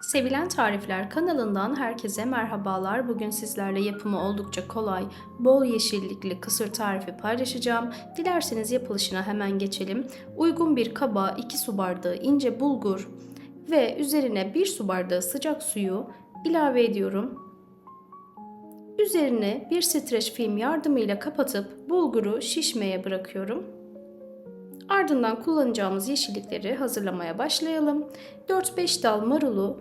Sevilen Tarifler kanalından herkese merhabalar. Bugün sizlerle yapımı oldukça kolay, bol yeşillikli kısır tarifi paylaşacağım. Dilerseniz yapılışına hemen geçelim. Uygun bir kaba 2 su bardağı ince bulgur ve üzerine 1 su bardağı sıcak suyu ilave ediyorum. Üzerine bir streç film yardımıyla kapatıp bulguru şişmeye bırakıyorum. Ardından kullanacağımız yeşillikleri hazırlamaya başlayalım. 4-5 dal marulu,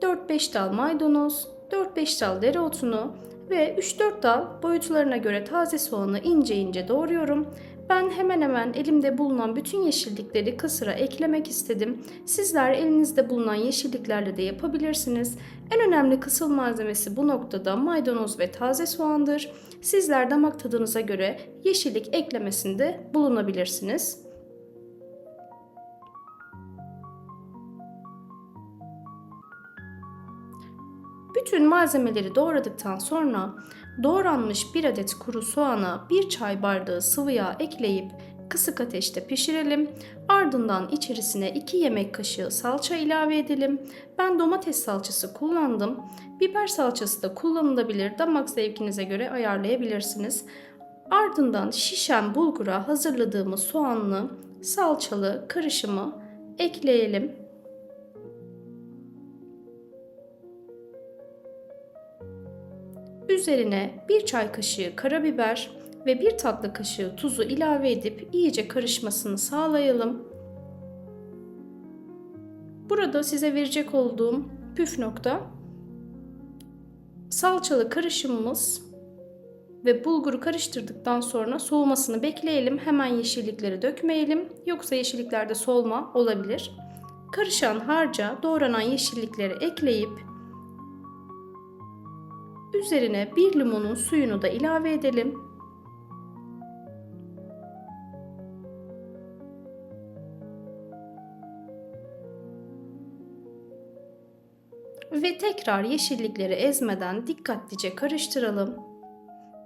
4-5 dal maydanoz, 4-5 dal dereotunu ve 3-4 dal boyutlarına göre taze soğanı ince ince doğruyorum. Ben hemen hemen elimde bulunan bütün yeşillikleri kısıra eklemek istedim. Sizler elinizde bulunan yeşilliklerle de yapabilirsiniz. En önemli kısıl malzemesi bu noktada maydanoz ve taze soğandır. Sizler damak tadınıza göre yeşillik eklemesinde bulunabilirsiniz. Bütün malzemeleri doğradıktan sonra doğranmış bir adet kuru soğana bir çay bardağı sıvı yağ ekleyip kısık ateşte pişirelim. Ardından içerisine 2 yemek kaşığı salça ilave edelim. Ben domates salçası kullandım. Biber salçası da kullanılabilir. Damak zevkinize göre ayarlayabilirsiniz. Ardından şişen bulgura hazırladığımız soğanlı salçalı karışımı ekleyelim. Üzerine bir çay kaşığı karabiber ve bir tatlı kaşığı tuzu ilave edip iyice karışmasını sağlayalım. Burada size verecek olduğum püf nokta salçalı karışımımız ve bulguru karıştırdıktan sonra soğumasını bekleyelim. Hemen yeşillikleri dökmeyelim. Yoksa yeşilliklerde solma olabilir. Karışan harca doğranan yeşillikleri ekleyip Üzerine bir limonun suyunu da ilave edelim. Ve tekrar yeşillikleri ezmeden dikkatlice karıştıralım.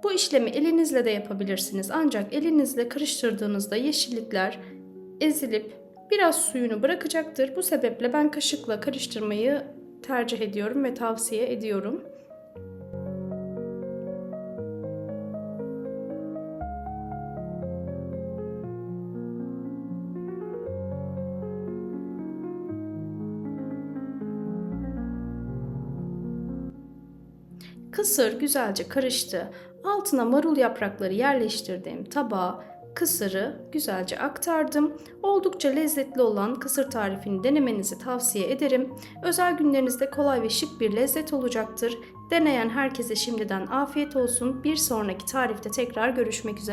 Bu işlemi elinizle de yapabilirsiniz. Ancak elinizle karıştırdığınızda yeşillikler ezilip biraz suyunu bırakacaktır. Bu sebeple ben kaşıkla karıştırmayı tercih ediyorum ve tavsiye ediyorum. Kısır güzelce karıştı. Altına marul yaprakları yerleştirdiğim tabağa kısırı güzelce aktardım. Oldukça lezzetli olan kısır tarifini denemenizi tavsiye ederim. Özel günlerinizde kolay ve şık bir lezzet olacaktır. Deneyen herkese şimdiden afiyet olsun. Bir sonraki tarifte tekrar görüşmek üzere.